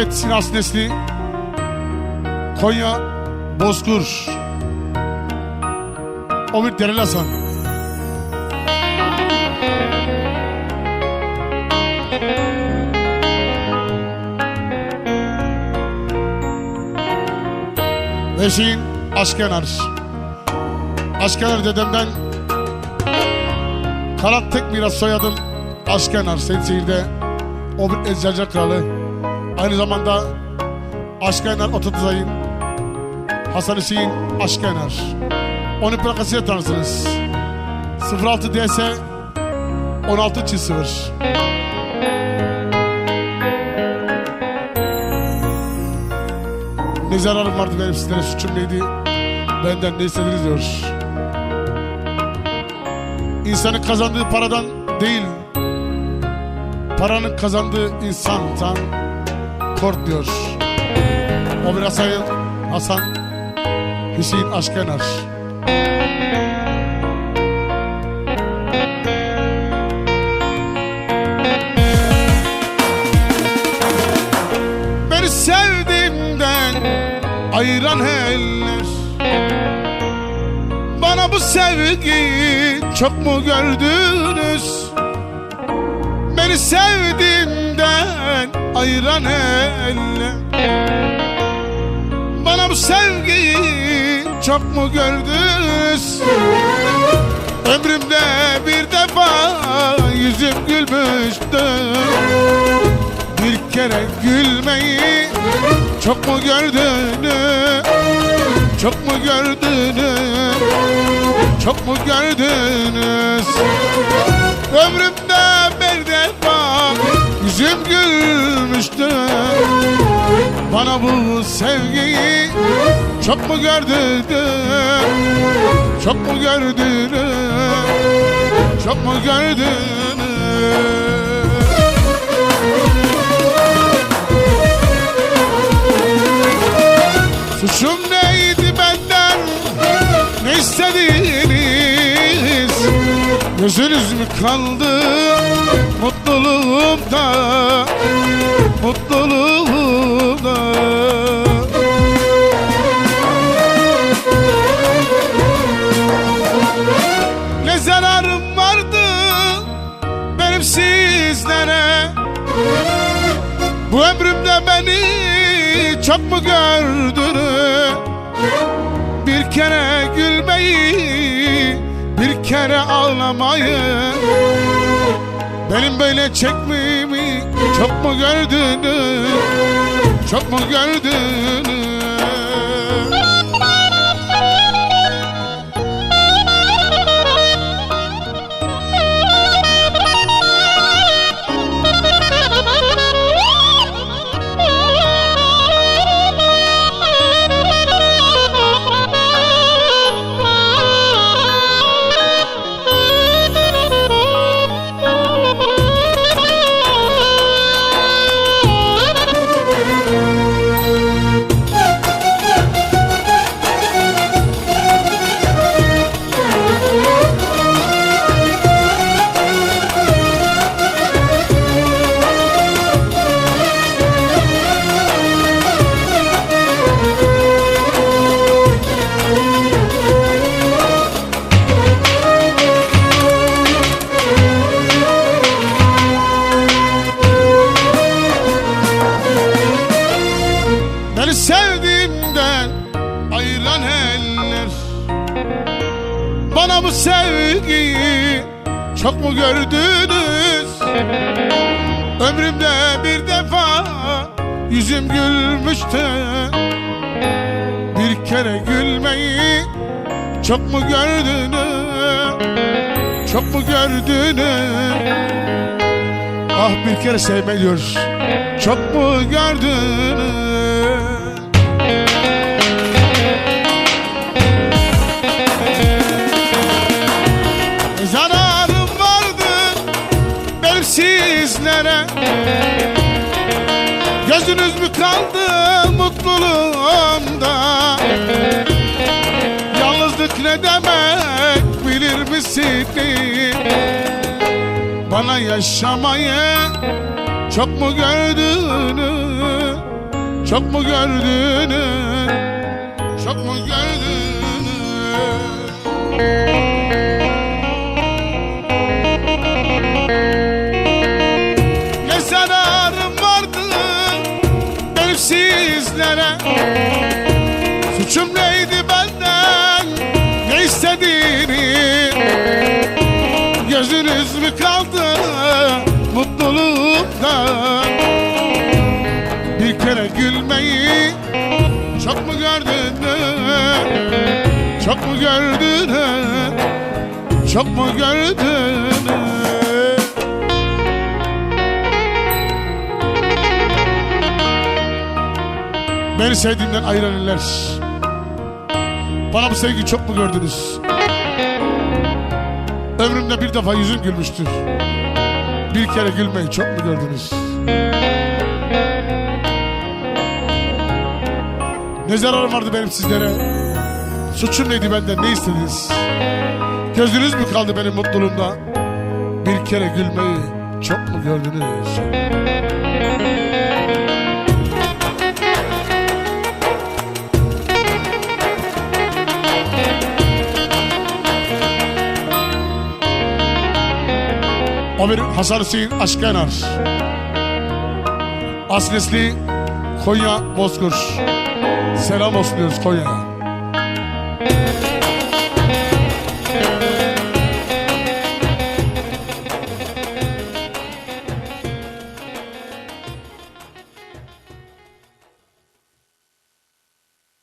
Evet Sinas Nesli. Konya Bozkur. O bir Derel Hasan. Ve şeyin Aşkenar. Aşkenar dedemden Karat tek miras soyadım Aşkenar. Seyirci'de o bir eczacı kralı. Aynı zamanda Aşkenar Ototuzay'ın Hasan Hüseyin Aşkenar. Onun plakasıyla tanırsınız. 06 DS 16 çift 0. Ne zararım vardı benim sizlere suçum neydi? Benden ne istediniz diyor. İnsanın kazandığı paradan değil, paranın kazandığı insandan kork diyor. O bir Hasan, Hasan Hüseyin Aşkenar. Beni sevdiğimden ayıran eller Bana bu sevgiyi çok mu gördünüz? Beni sevdiğimden ayıran eller Bana bu sevgiyi çok mu gördünüz? Ömrümde bir defa yüzüm gülmüştü Bir kere gülmeyi çok mu gördünüz? Çok mu gördünüz? Çok mu gördünüz? Ömrümde bir defa yüzüm gülmüştü Bana bu sevgiyi çok mu gördünüz? Çok mu gördünüz? Çok mu gördünüz? Suçum neydi benden? Ne istediniz? Gözünüz mü kaldı? Mutluluğumda Mutluluğumda Ne zararım vardı benim sizlere? Bu ömrümde beni çok mu gördünüz Bir kere gülmeyi bir kere ağlamayı Benim böyle çekmemi çok mu gördünüz Çok mu gördünüz sevgiyi çok mu gördünüz? Ömrümde bir defa yüzüm gülmüştü Bir kere gülmeyi çok mu gördünüz? Çok mu gördünüz? Ah bir kere sevme diyor Çok mu gördünüz? Mutluluğumda Yalnızlık ne demek bilir misiniz? Bana yaşamayı çok mu gördünüz? Çok mu gördünüz Çok mu gördünüz benim sizlere Suçum neydi benden? Ne istediğini? Gözünüz mü kaldı mutluluktan? Bir kere gülmeyi çok mu gördün Çok mu gördün Çok mu gördün Beni sevdiğimden ayıran eller. Bana bu sevgiyi çok mu gördünüz? Ömrümde bir defa yüzüm gülmüştür. Bir kere gülmeyi çok mu gördünüz? Ne zararım vardı benim sizlere? Suçum neydi benden ne istediniz? Gözünüz mü kaldı benim mutluluğumda? Bir kere gülmeyi çok mu gördünüz Bir Hasan Hüseyin Aşkenar. Asnesli Konya Bozkır. Selam olsun diyoruz Konya'ya.